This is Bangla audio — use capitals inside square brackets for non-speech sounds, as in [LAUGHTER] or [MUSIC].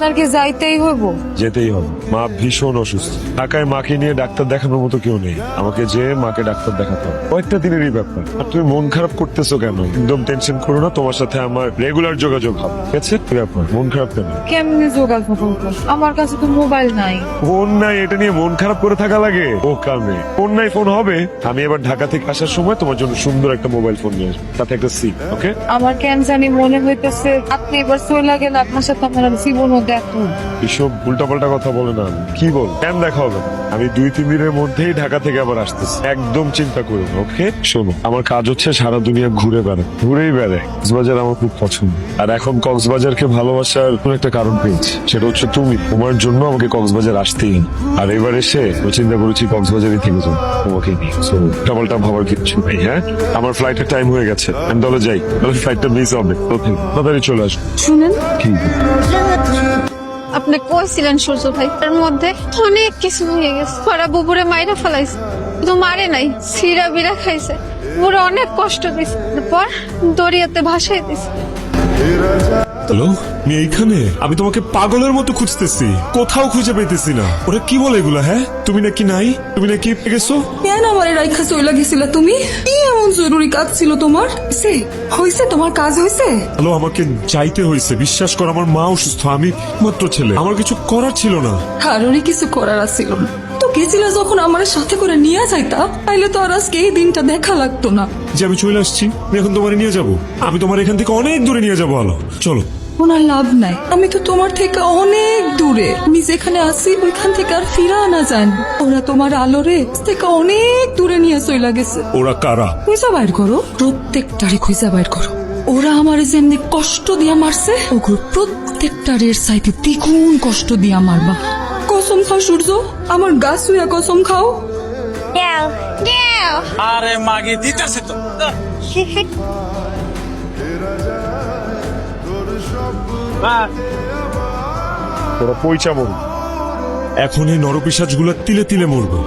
আপনার কি যাইতেই হইব। যেতেই হবে। মা ভীষণ অসুস্থ। ঢাকায় মাকে নিয়ে ডাক্তার দেখানোর মতো কেউ নেই। আমাকে যে মাকে ডাক্তার দেখাতে হবে। কয়েকটা দিনেরই ব্যাপার। আর তুমি মন খারাপ করতেছো কেন? একদম টেনশন করো না তোমার সাথে আমার রেগুলার যোগাযোগ হবে। ঠিক আছে কি ব্যাপার? মন খারাপ কেন? কেমনে যোগাযোগ করব? আমার কাছে তো মোবাইল নাই। ফোন নাই এটা নিয়ে মন খারাপ করে থাকা লাগে? ও কামে। ফোন নাই ফোন হবে। আমি এবার ঢাকা থেকে আসার সময় তোমার জন্য সুন্দর একটা মোবাইল ফোন নিয়ে আসব। তাতে একটা সিম ওকে আমার কেন জানি মনে হইতেছে আপনি এবার চলে গেলে আপনার সাথে আমার জীবনও দেখুন এসব উল্টাপাল্টা কথা বলে না। কি বল? কেন দেখা হবে? আমি দুই তিন দিনের মধ্যেই ঢাকা থেকে আবার আসতেছি। একদম চিন্তা করো ওকে? শোনো আমার কাজ হচ্ছে সারা দুনিয়া ঘুরে বেড়া ঘুরেই বেড়ায়। কক্সবাজার আমার খুব পছন্দ। আর এখন কক্সবাজারকে ভালোবাসার কোন একটা কারণ পেয়েছি। সেটা হচ্ছে তুমি। তোমার জন্য আমাকে কক্সবাজার আসতেই আর এবার এসে চিন্তা করেছি কক্সবাজারই থেকে যাব। তোমাকে নিয়ে So, ভাবার কিচ্ছু নেই হ্যাঁ? আমার ফ্লাইটের টাইম হয়ে গেছে। আমি তাহলে যাই। তাহলে ফ্লাইটটা মিস হবে। তাড়াতাড়ি চলে আসব শুনেন। কি? আপনি কইছিলেন সূর্য ভাই তার মধ্যে অনেক কিছু হয়ে গেছে। ওরা বুবুরে মাইরা ফেলাইছে কিন্তু মারে নাই সিরা বিরা খাইছে। বুড়ো অনেক কষ্ট দিছে পর দরিয়াতে ভাসাই দিছে। হ্যালো আমি এইখানে? আমি তোমাকে পাগলের মতো খুঁজতেছি কোথাও খুঁজে পেতেছি না। ওরা কি বলে এগুলা হ্যাঁ? তুমি নাকি নাই? তুমি নাকি গেছো কেন আমার রাইখা চইলা গেছিলা তুমি? এমন জরুরি কাজ ছিল তোমার? সে হইছে তোমার কাজ হইছে? হ্যালো আমাকে যাইতে বিশ্বাস কর আমার মা অসুস্থ আমি মাত্র ছেলে। আমার কিছু করার ছিল না। কারোরই কিছু করার আছিল না। তো গেছিলা যখন আমার সাথে করে নিয়ে যাইতা? তাইলে তো আর আজকে এই দিনটা দেখা লাগতো না। যে আমি চলে আসছি আমি এখন তোমার নিয়ে যাব। আমি তোমার এখান থেকে অনেক দূরে নিয়ে যাব আলো। চলো। ওনার লাভ নাই। আমি তো তোমার থেকে অনেক দূরে। আমি যেখানে আছি ওইখান থেকে আর ফিরা আনা যান ওরা তোমার আলোরে থেকে অনেক দূরে নিয়ে চইলা গেছে। ওরা কারা? খুঁজা বাইর করো। প্রত্যেকটারে খুঁজা বাইর করো। ওরা আমার যেমনি কষ্ট দিয়া মারছে ওগুলো প্রত্যেকটারের সাইতে দ্বিগুণ কষ্ট দিয়া মারবা। কসম খাও সূর্য আমার গা শুয়া কসম খাও। আরে মাগে দিতেছে তো। [LAUGHS] তোরা পৈচা মরবি এখন এই নরপিসাজগুলো তিলে তিলে মরবে।